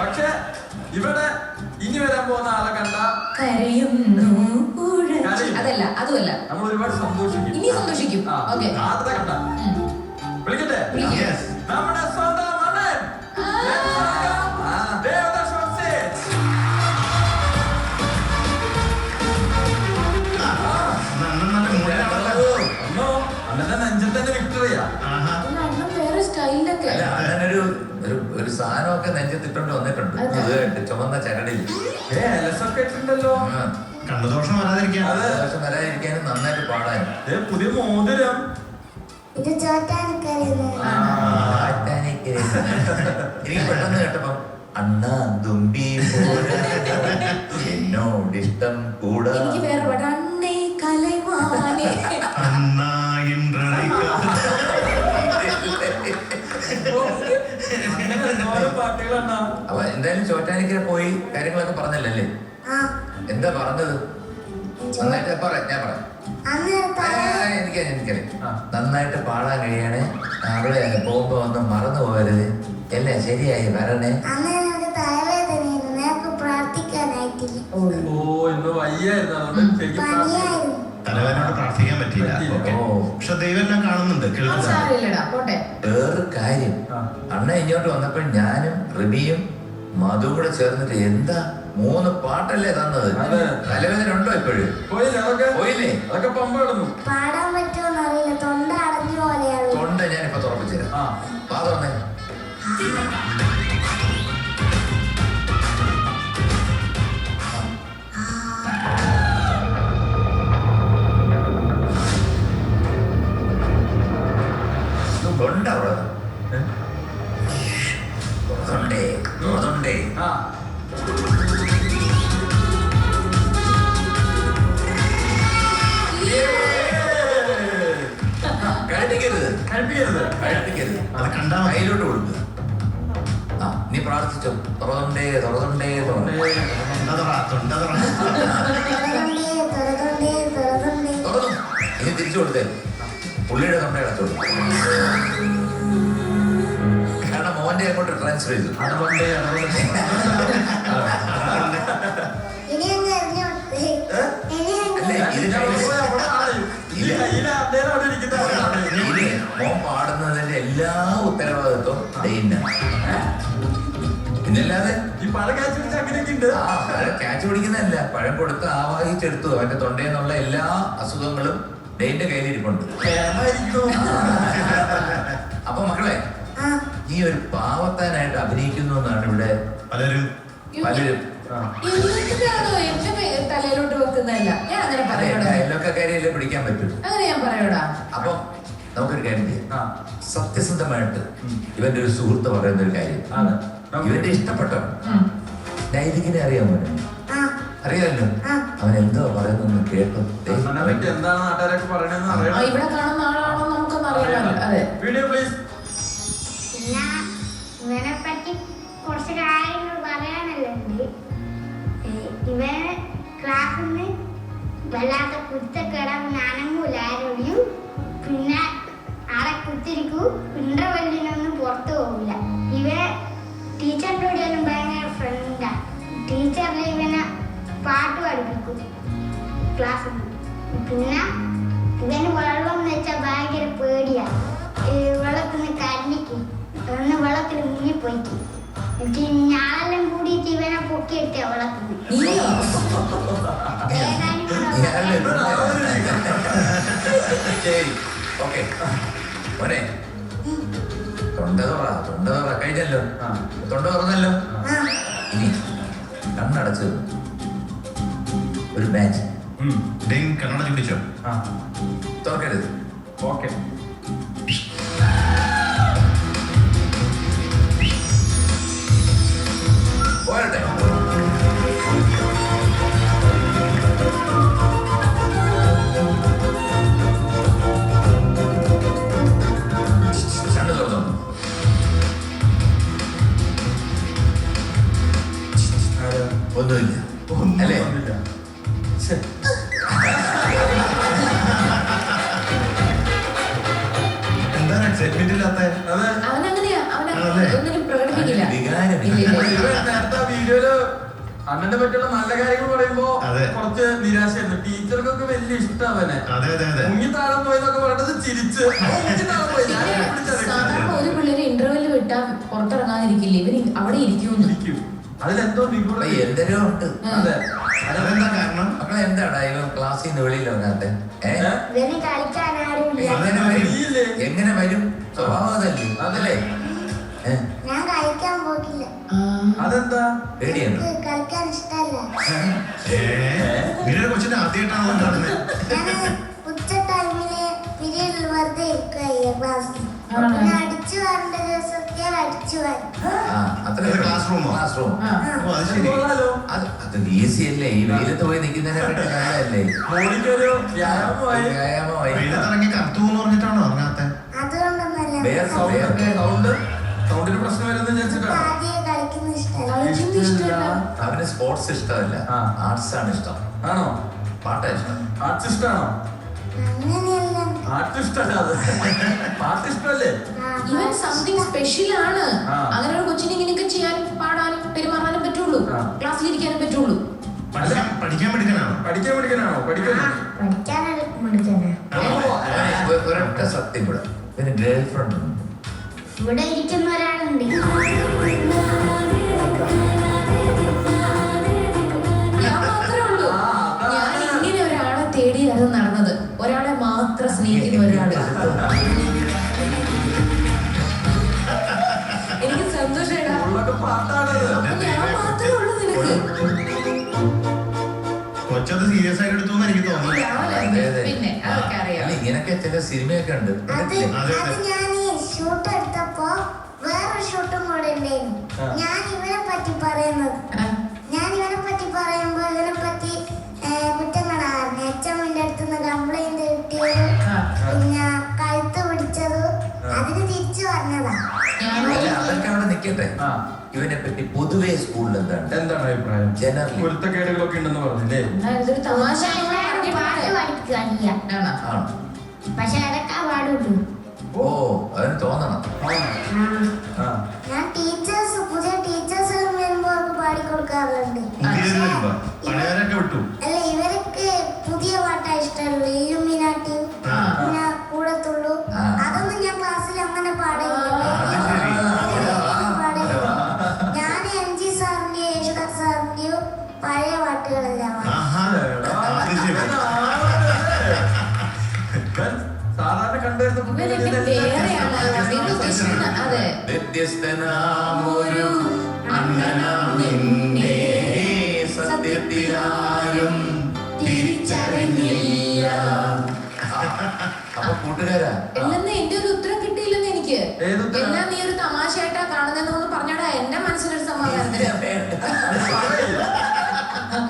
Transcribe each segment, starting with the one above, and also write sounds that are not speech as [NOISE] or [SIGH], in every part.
പക്ഷെ ഇവിടെ ഇനി വരാൻ പോകുന്ന ആളെ കണ്ട കരയുന്നു അതല്ല അതുമല്ല. നമ്മൾ ഒരുപാട് സന്തോഷിക്കും. ഇനി സന്തോഷിക്കും. ഓക്കേ. ആദ്യത്തെ കണ്ട. വിളിക്കട്ടെ? നമ്മുടെ വന്നിട്ടുണ്ട്. അതെ. പുതുതായിട്ട് ചുമന്ന ചരടിൽ. കണ്ണുദോഷം വരാതിരിക്കാൻ. അതെ ദോഷം വരാതിരിക്കാനും നന്നായിട്ട് പാടാൻ ദേ, പുതിയ മോതിരം. ഇത്. എനിക്ക് പെട്ടെന്ന് കേട്ടപ്പം അണ്ണാ തുമ്പി പോരാ, [LAUGHS] എന്നോടിഷ്ടം കൂടാ. എനിക്ക് വേറെ അപ്പൊ എന്തായാലും ചോറ്റാനിക്കര പോയി കാര്യങ്ങളൊക്കെ പറഞ്ഞല്ലേ ആ. എന്താ പറഞ്ഞത്? നന്നായിട്ട് പറ ഞാൻ പറയാം. എനിക്ക് എനിക്കറിയാം നന്നായിട്ട് പാടാൻ കഴിയണേ. അവിടെ പോകുമ്പോ ഒന്ന് മറന്നു പോകരുത്. എല്ലാം ശരിയായി വരണേ. തലവേദനയോട് പ്രാർത്ഥിക്കാൻ പറ്റിയില്ല. ഓ. പക്ഷെ ദൈവം എല്ലാം കാണുന്നുണ്ട് കേൾക്കുന്നുണ്ട്. വേറൊരു കാര്യം. അണ്ണ ഇങ്ങോട്ട് വന്നപ്പോൾ ഞാനും റിബിയും മധു കൂടെ ചേർന്നിട്ട് എന്താ മൂന്ന് പാട്ടല്ലേ തന്നത്? തലവേദന ഉണ്ടോ ഇപ്പോഴും? പോയില്ലേ അതൊക്കെ? പോയില്ലേ? അതൊക്കെ പമ്പ കിടന്നു. പാടാൻ അറിയില്ല തൊണ്ട അടഞ്ഞ പോലെയാണ് തൊണ്ട ഞാനിപ്പോ തുറപ്പിച്ചു തരാം പാ തുറന്നേ. കഴിപ്പിക്കരുത് കഴിപ്പിക്കരുത് കഴിപ്പിക്കരുത് അത് കണ്ടാ. കയ്യിലോട്ട് കൊടുക്കുക. ആ നീ പ്രാർത്ഥിച്ചോ. തുറന്നേ. തുറതുണ്ടേ തുറതുണ്ടേ തുറതുണ്ടേ തുറന്നു. ഇനി തിരിച്ചു കൊടുത്തേ. പുള്ളിയുടെ തൊണ്ട മോന്റെ അങ്ങോട്ട് ട്രാൻസ്ഫർ ചെയ്തു. അതുകൊണ്ട് [LAUGHS] മോൻ പാടുന്നതിന്റെ എല്ലാ ഉത്തരവാദിത്വം പിന്നല്ലാതെ ഈ പഴ കാച്ചു പിടിച്ച് അങ്ങനെയൊക്കെ ഉണ്ട്. ആ പഴം ക്യാച്ച് പിടിക്കുന്നതല്ല. പഴം കൊടുത്ത് ആവാഹിച്ചെടുത്തു. അവന്റെ തൊണ്ടയിൽ നിന്നുള്ള എല്ലാ അസുഖങ്ങളും ഡെയിന്റെ കയ്യിലിരിപ്പുണ്ട്. അപ്പൊ മക്കളെ ആ. നീ ഒരു പാവത്താനായിട്ട് അഭിനയിക്കുന്നു എന്നാണ് ഇവിടെ പലരും പലരും. തലയിലോട്ട് വെക്കുന്നതല്ല? ഞാൻ അങ്ങനെ പിടിക്കാൻ പറ്റും. അങ്ങനെ ഞാൻ പറയൂടാ. അപ്പൊ നമുക്കൊരു കാര്യം ചെയ്യാം. സത്യസന്ധമായിട്ട്. ഇവന്റെ ഒരു സുഹൃത്ത് പറയുന്ന ഒരു കാര്യം. നമുക്ക് ഇവന്റെ ഇഷ്ടപ്പെട്ട. നൈതികിനെ അറിയാമോ ആ. അറിയാമല്ലോ? അവൻ എന്തോ പറയുന്നു കേട്ടോ. ദേ, എന്താണ് നാട്ടുകാരൊക്കെ പറയണെന്ന് അറിയാം ഇവിടെ കാണുന്ന ആളാണോ നമുക്കൊന്നും അറിയാം അതെ. വീഡിയോ പ്ലീസ് കുറച്ച് കാര്യങ്ങൾ പറയാനല്ലേ ഉണ്ട്? ഇവൻ ക്ലാസ്സിൽ നിന്ന് വല്ലാത്ത കുത്തക്കിടം നനങ്ങൂലാരും പിന്നെ ആടെ കുത്തിരിക്കൂ ഇന്റർവെല്ലിനൊന്നും പുറത്തു പോകില്ല ഇവൻ ടീച്ചറിന്റെ കൂടെയൊന്നും ഭയങ്കര ഫ്രണ്ടാ ടീച്ചറിൽ ഇവനെ പാട്ട് പഠിപ്പിക്കും ക്ലാസ്സിൽ പിന്നെ ഇവന് വെള്ളം എന്ന് വെച്ചാൽ ഭയങ്കര പേടിയാ. വെള്ളത്തിൽ നിന്ന് കരഞ്ഞിക്ക് ഒന്ന് വെള്ളത്തിൽ മുങ്ങിപ്പോയിക്ക്. ഞാനെല്ലാം കൂടിയിട്ട് ഇവനെ പൊക്കിയിട്ടേ കൂടെ. പറയാം. ശരി. ഓക്കെ. മോനെ. തൊണ്ട തുറ തൊണ്ട തുറ. കഴിഞ്ഞല്ലോ. തൊണ്ട തുറന്നല്ലോ. ഇനി കണ്ണടച്ച് ഒരു മാച്ച് കണ്ണട ചൂടിച്ചോ ആ. തുറക്കരുത്. ഓക്കെ. അണ്ണനെ പറ്റിയുള്ള നല്ല കാര്യങ്ങൾ പറയുമ്പോ കുറച്ച് നിരാശയായിരുന്നു. ടീച്ചർക്കൊക്കെ വലിയ ഇഷ്ടം അവനെ അതെ അതെ അതെ. മുങ്ങി താഴെ പോയതൊക്കെ പറഞ്ഞത് ചിരിച്ച്. ഒരു പിള്ളേര് ഇന്റർവെൽ വിട്ടാ പുറത്തിറങ്ങാതിരിക്കില്ല? ഇവർ അവിടെ ഇരിക്കുന്നു. ഇരിക്കും. അതിലെന്തോ നിഗൂഢ അപ്പൊ എന്തൊരു ഉണ്ട്. അതെ. അതെന്താ കാരണം? മക്കളെ എന്താടാ ഇവ ക്ലാസ്സിൽ നിന്ന് വെളിയിൽ ആരുമില്ല. എങ്ങനെ വരും? എങ്ങനെ വരും? സ്വഭാവം അതല്ലേ. അതല്ലേ ഞാൻ കഴിക്കാൻ പോകില്ല അതെന്താ? പേടിയാണ്? എനിക്ക് കളിക്കാൻ ഇഷ്ടമല്ല. ഏ? ഇങ്ങനെ ഒരു കൊച്ചിനെ ആദ്യമായിട്ടാണല്ലോ കാണുന്നത് ഉച്ച ടൈമിൽ പീരീഡിൽ വെറുതെ അടിച്ചു വരേണ്ട ദിവസത്തെ അടിച്ചു വരും. room ഓ? ക്ലാസ് റൂം അത് ശരി. അത് അത് ഈസി അല്ലേ? ഈ വെയിലത്ത് പോയി നിൽക്കുന്നതിനെ പറ്റി നല്ലതല്ലേ? വ്യായാമമായി. വെയിലത്തിറങ്ങി കറുത്തു എന്ന് പറഞ്ഞിട്ടാണോ ഇറങ്ങാത്ത സൗണ്ട് സൗണ്ടിന് പ്രശ്നം വരുന്നത് വിചാരിച്ചിട്ടാണ്? അവന് സ്പോർട്സ് ഇഷ്ടമല്ല. ആർട്സ് ആണ് ഇഷ്ടം. ആണോ? പാട്ടാ ഇഷ്ടം. ആർട്സ് ഇഷ്ടമാണോ ആർട്ട് ഇഷ്ടമല്ല പാട്ട് ഇഷ്ടമല്ലേ? ഇവൻ സംതിങ് സ്പെഷ്യൽ ആണ്. അങ്ങനെ ഒരു കൊച്ചിനെ ഇങ്ങനെയൊക്കെ ചെയ്യാൻ പാടാനും പെരുമാറാനും പറ്റുള്ളൂ. ക്ലാസ്സിൽ ക്ലാസ്സിലിരിക്കാനും പറ്റുള്ളൂ. പഠിക്കാൻ പഠിക്കാൻ പഠിക്കണാണോ പഠിക്കാൻ പഠിക്കാനാണോ പഠിക്കാൻ ഒരൊറ്റ സത്യം കൂടെ. പിന്നെ ഗേൾ ഫ്രണ്ട് ഉണ്ട്. ഇവിടെ ഇരിക്കുന്ന ഒരാളുണ്ട്. ഞാൻ ഇങ്ങനെ ഒരാളെ നടന്നത്. ഒരാളെ മാത്രം സ്നേഹിക്കുന്ന ഒരാൾ. എനിക്ക് സന്തോഷേടാ. ഞാൻ മാത്രമേ ഉള്ളൂ നിനക്ക്. കൊച്ചത് സീരിയസ് ആയിട്ട് എടുത്തു എനിക്ക് തോന്നുന്നു പിന്നെ ഇങ്ങനൊക്കെ ചില സിനിമയൊക്കെ ഉണ്ട്. എടുത്തപ്പോ വേറെ ഷൂട്ടും കൂടെ ഉണ്ടായിരുന്നു. ഞാൻ ഇവനെ പറ്റി പറയുന്നത്. ഞാൻ ഇവനെ പറ്റി പറയുമ്പോ ഇവനെ പറ്റി കുറ്റങ്ങളായിരുന്നു എച്ചമ്മിന്റെ അടുത്തുനിന്ന് കംപ്ലൈന്റ് കിട്ടിയത്. പിന്നെ കഴുത്ത് പിടിച്ചത് അതിന് തിരിച്ചു പറഞ്ഞതാ. അതൊക്കെ അവിടെ നിൽക്കട്ടെ ഇവനെ പറ്റി പൊതുവെ സ്കൂളിൽ എന്താണ്? എന്താണ് അഭിപ്രായം? ജനറൽ പൊരുത്തക്കേടുകളൊക്കെ ഉണ്ടെന്ന് പറഞ്ഞില്ലേ? തമാശ പക്ഷെ അതൊക്കെ പാടുള്ളൂ. ഓ അതിന് തോന്നണം. ആ. ഞാൻ ടീച്ചേഴ്സ് പുതിയ ടീച്ചേഴ്സ് വരുമ്പോ അവർക്ക് പാടിക്കൊടുക്കാറുണ്ട്. പുതിയത് വരുമ്പോ? പഴയവരൊക്കെ വിട്ടു? അല്ല ഇവർക്ക് പുതിയ പാട്ടാ ഇഷ്ടമുള്ളൂ. ഇലുമിനാട്ടി ആ. പിന്നെ വ്യത്യസ്തനാമൊരു അങ്ങനെ നിന്നെ സത്യത്തിലാരും തിരിച്ചറിഞ്ഞില്ല. അപ്പൊ കൂട്ടുകാരാ? എല്ലെന്ന് എന്റെ ഒരു ഉത്തരം കിട്ടിയില്ലെന്ന് എനിക്ക്. എന്നാ നീ ഒരു തമാശയായിട്ടാ കാണുന്നതെന്ന് പറഞ്ഞാടാ എന്റെ മനസ്സിനൊരു സമാധാനത്തിന്. [LAUGHS]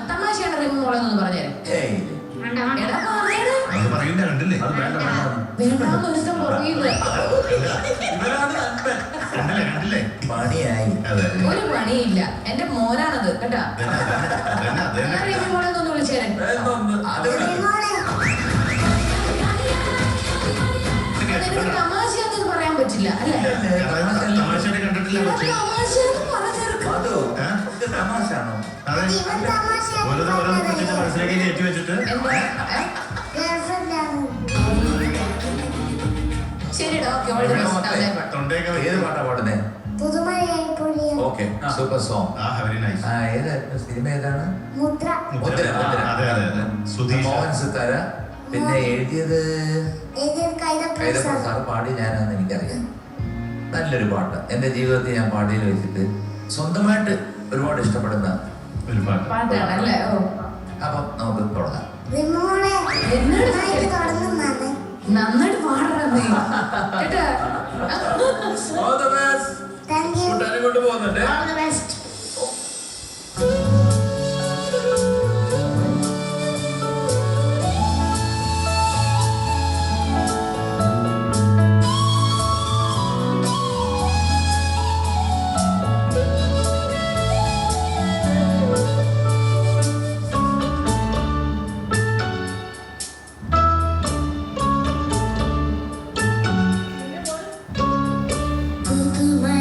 തമാശയാണ് റിമു മോളെ എന്ന് പറഞ്ഞേരെ ഏയ്. എടാ പറഞ്ഞേടാ. അത് വേണ്ട കണ്ടില്ലേ അത് വേണ്ട വേണ്ട വേണ്ടാന്ന് ഒരുത്തം പുറകില്ല ഇവനാണ് നന്മൻ കണ്ടില്ലേ കണ്ടില്ലേ പണിയായി ഒരു പണിയില്ല എന്റെ മോനാണത് കേട്ടാ? ഞാൻ റിമു മോളെ ഒന്ന് വിളിച്ചേരെ? അതെനിക്ക് തമാശയാണെന്ന് പറയാൻ പറ്റില്ല അല്ലേ? തമാശയായിട്ട് കണ്ടിട്ടില്ല എടാ, കൊച്ചെ തമാശയാന്ന് പറഞ്ഞേർക്ക് ശരിടാ ഓക്കെ ഓൾ ദി എവിടെ ബെസ്റ്റ് മക്കളെ? അതേ പാട്ട് തൊണ്ടയൊക്കെ ഏത് പാട്ടാ പാടുന്നേ? പുതുമഴയായി പൊഴിയ ഓക്കെ ആ. Super song. ആ വെരി നൈസ് ആ ഏതായിരുന്നു സിനിമ ഏതാണ്? മുദ്ര. മുദ്ര, മുദ്ര. അതെ അതെ അതെ. സുധീഷ്. മോഹൻ സിത്താര. പിന്നെ എഴുതിയത്? സാർ കൈതപ്രസാദ്. പാടി ഞാനാന്ന് എനിക്കറിയാം. നല്ലൊരു പാട്ട്. എന്റെ ജീവിതത്തിൽ ഞാൻ പാടിയിൽ വെച്ചിട്ട് സ്വന്തമായിട്ട് ഒരുപാട് ഇഷ്ടപ്പെടുന്ന ഒരു പാട്ട്. അപ്പം നമുക്ക് തുടങ്ങാം. നന്നായിട്ട് പാടണം നീ. കേട്ടാ? കൊണ്ട് പോകുന്നുണ്ട്. ഓൾ ദി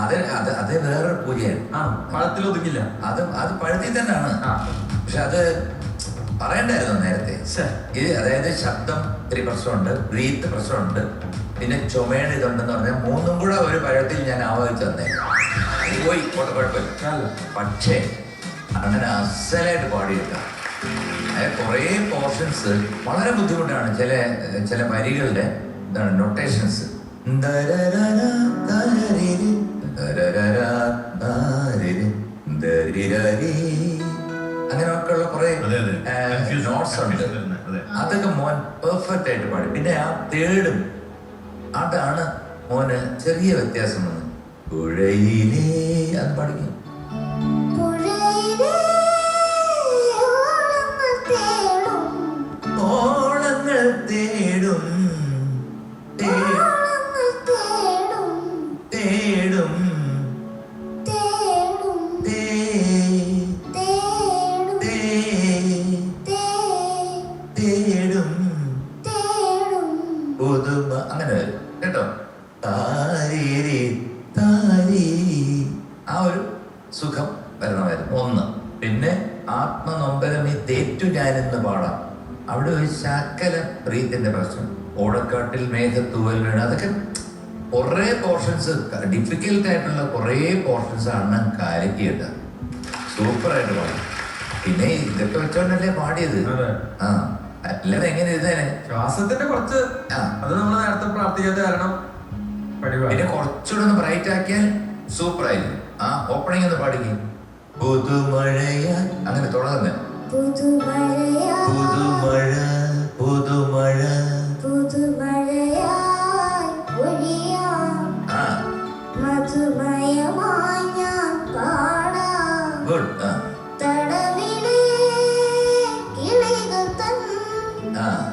അത് അത് അത് വേറൊരു പൂജയാണ്. ആ പഴത്തിൽ ഒതുങ്ങില്ല. അത് അത് പഴത്തിൽ തന്നെയാണ്. പക്ഷെ അത് പറയണ്ടായിരുന്നു നേരത്തെ. ഇത് അതായത് ശബ്ദം ഒരു പ്രശ്നമുണ്ട് ബ്രീത്ത് പ്രശ്നമുണ്ട് പിന്നെ ചുമയുടെ ഇതുണ്ടെന്ന് പറഞ്ഞാൽ മൂന്നും കൂടെ ഒരു പഴത്തിൽ ഞാൻ ആവാഹിച്ചു തന്നെ. പോയി പോട്ടെ കുഴപ്പമില്ല. പക്ഷേ അങ്ങനെ അസലായിട്ട് പാടിയില്ല. അതായത് കുറേ പോർഷൻസ് വളരെ ബുദ്ധിമുട്ടാണ് ചില ചില വരികളുടെ എന്താണ് നൊട്ടേഷൻസ് കുറെ അതെ Confusion, നോട്ട്സ് ഉണ്ട്. അതൊക്കെ മോൻ പെർഫെക്റ്റ് ആയിട്ട് പാടി. പിന്നെ ആ തേടും അതാണ് മോന് ചെറിയ വ്യത്യാസം വന്നത്. പുഴയിലേ അത് പാടിക്കും. ശാക്കല പ്രീത്തിന്റെ പ്രശ്നം. ഓടക്കാട്ടിൽ മേഘത്തൂവൽ വേണം അതൊക്കെ കുറേ പോർഷൻസ് ഡിഫിക്കൽട്ട് ആയിട്ടുള്ള കുറേ പോർഷൻസ് ആണ് കാലയ്ക്ക് സൂപ്പർ സൂപ്പറായിട്ട് പാടും. പിന്നെ ഇതൊക്കെ വെച്ചോണ്ടല്ലേ പാടിയത്. ആ അല്ലാതെ എങ്ങനെ എഴുതാനെ? ശ്വാസത്തിന്റെ കുറച്ച് അത് നമ്മൾ നേരത്തെ പ്രാർത്ഥിക്കാത്ത കാരണം പിന്നെ കുറച്ചുകൂടെ ഒന്ന് ബ്രൈറ്റ് ആക്കിയാൽ സൂപ്പർ ആയിരുന്നു ആ ഓപ്പണിംഗ് ഒന്ന് പാടിക്കും. പുതുമഴയ. അങ്ങനെ തുടങ്ങുന്നത് പുതുമഴയാ. പുതുമഴ പുതുമഴ. പുതുമഴയായി പൊഴിയാം ആ. മധുമയമായി ഞാൻ പാടാം. ഗുഡ്. തടവിലെ കിളികൾ തൻ ആ.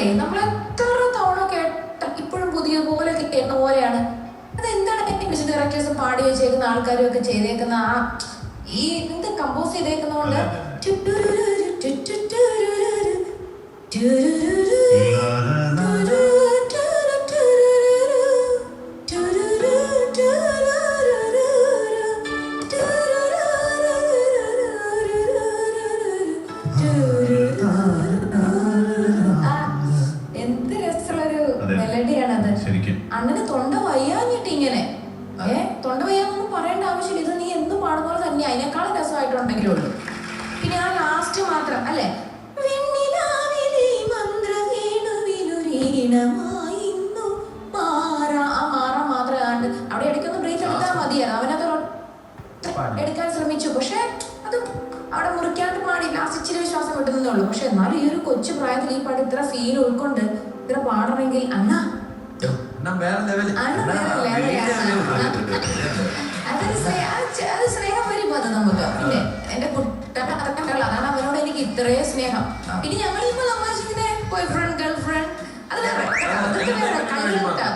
പാട്ടുകളെ നമ്മൾ എത്ര തവണ കേട്ട ഇപ്പോഴും പുതിയ പോലെ കേട്ട പോലെയാണ്. അതെന്താണ് മ്യൂസിക് ഡയറക്ടേഴ്സ് പാടി വെച്ചേക്കുന്ന ആൾക്കാരും ഒക്കെ ചെയ്തേക്കുന്ന ആ ഈ എന്ത് കമ്പോസ് ചെയ്തേക്കുന്നതുകൊണ്ട് ചുറ്റൂരു അതെ. അല്ലെ? അവിടെ ഇടയ്ക്കൊന്ന് ബ്രേക്ക് എടുത്താൽ മതിയാണ് അവനത് എടുക്കാൻ ശ്രമിച്ചു. പക്ഷെ അത് അവിടെ മുറിക്കാണ്ട് പാടി. ലാസ്റ്റ് ഇച്ചിരി വിശ്വാസം കിട്ടുന്നേ ഉള്ളൂ. പക്ഷെ എന്നാലും ഈ ഒരു കൊച്ചു പ്രായത്തിൽ ഈ പാട്ട് ഇത്ര ഫീൽ ഉൾക്കൊണ്ട് ഇത്ര പാടണമെങ്കിൽ അണ്ണാ ഇത്രയും സ്നേഹം. ഇനി ഞങ്ങൾ ഇപ്പോൾ തമാശിക്കുന്ന ബോയ് ഫ്രണ്ട് ഗേൾ ഫ്രണ്ട് അത് വേറെ. അതൊക്കെ വേറെ. കളിയുണ്ടാ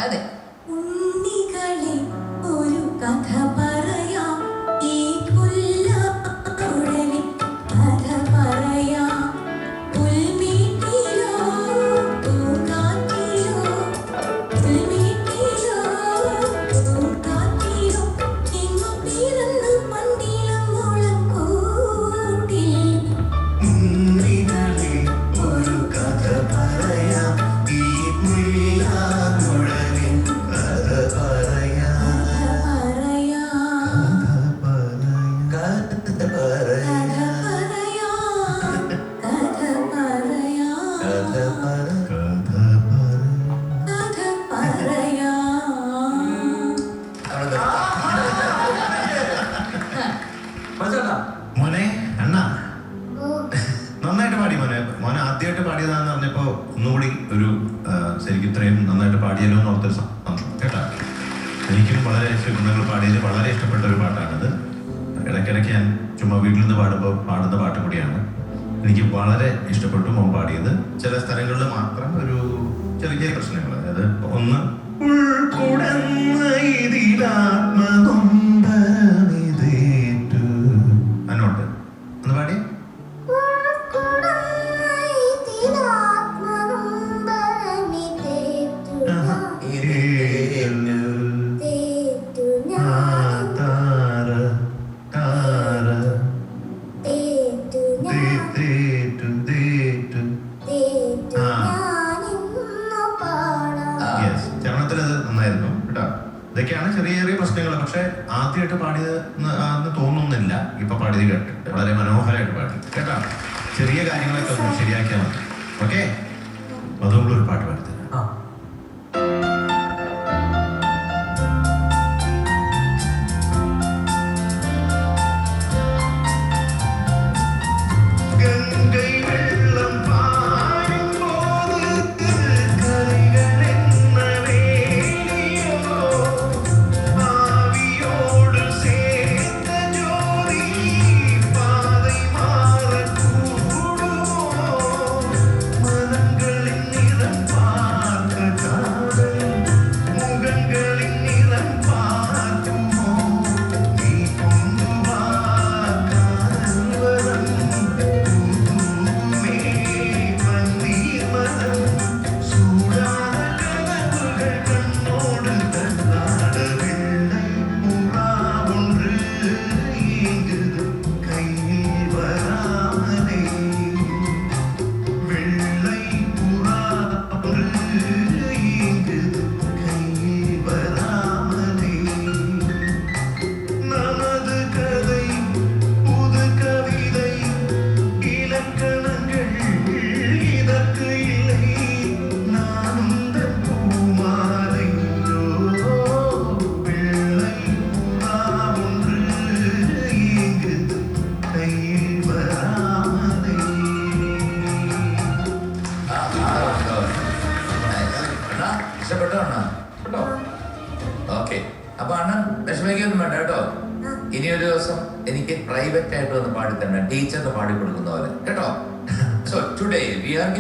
ഒന്നുകൂടി ഒരു ശരിക്കും ഇത്രയും നന്നായിട്ട് പാടിയല്ലോ എന്ന് ഓർത്തൊരു സന്തോഷം കേട്ടാ? എനിക്കും വളരെ നിങ്ങൾ പാടിയതിൽ വളരെ ഇഷ്ടപ്പെട്ട ഒരു പാട്ടാണിത്. ഇടയ്ക്കിടയ്ക്ക് ഞാൻ ചുമ്മാ വീട്ടിൽ നിന്ന് പാടുമ്പോൾ പാടുന്ന പാട്ട് കൂടിയാണ്. എനിക്ക് വളരെ ഇഷ്ടപ്പെട്ടു മോൻ പാടിയത്. ചില സ്ഥലങ്ങളിൽ മാത്രം ഒരു ചെറിയ ചെറിയ പ്രശ്നങ്ങൾ. അതായത് ഒന്ന് പാടിയത് എന്ന് തോന്നുന്നില്ല. ഇപ്പൊ പാടിയത് കേട്ടിട്ട്. വളരെ മനോഹരമായിട്ട് പാടി കേട്ടോ? ചെറിയ കാര്യങ്ങളൊക്കെ ശരിയാക്കിയാൽ മതി. Okay?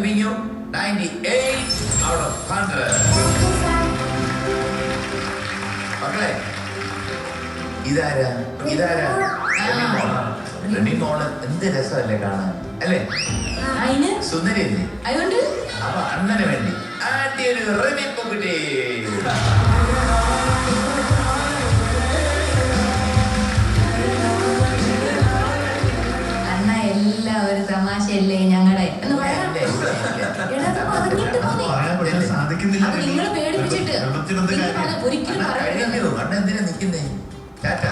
We you giving you 98 out of 100 മക്കളെ ഇതാരാ? ഇതാരാ? റെമി മോൾ എന്ത് രസമല്ലേ കാണാൻ? അല്ലേ? സുന്ദരിയല്ലേ? അപ്പൊ അണ്ണന് വേണ്ടി. ആദ്യൊരു റെമി പൊക്കുട്ടി. അണ്ണ എല്ലാവരും തമാശയല്ലേ? ഞങ്ങളുടെ പറയാൻ പക്ഷെ സാധിക്കുന്നില്ല. അത് പേടിപ്പിച്ചിട്ട് ഒരിക്കലും എന്തിനാ നിക്കുന്നേ? ടാറ്റ.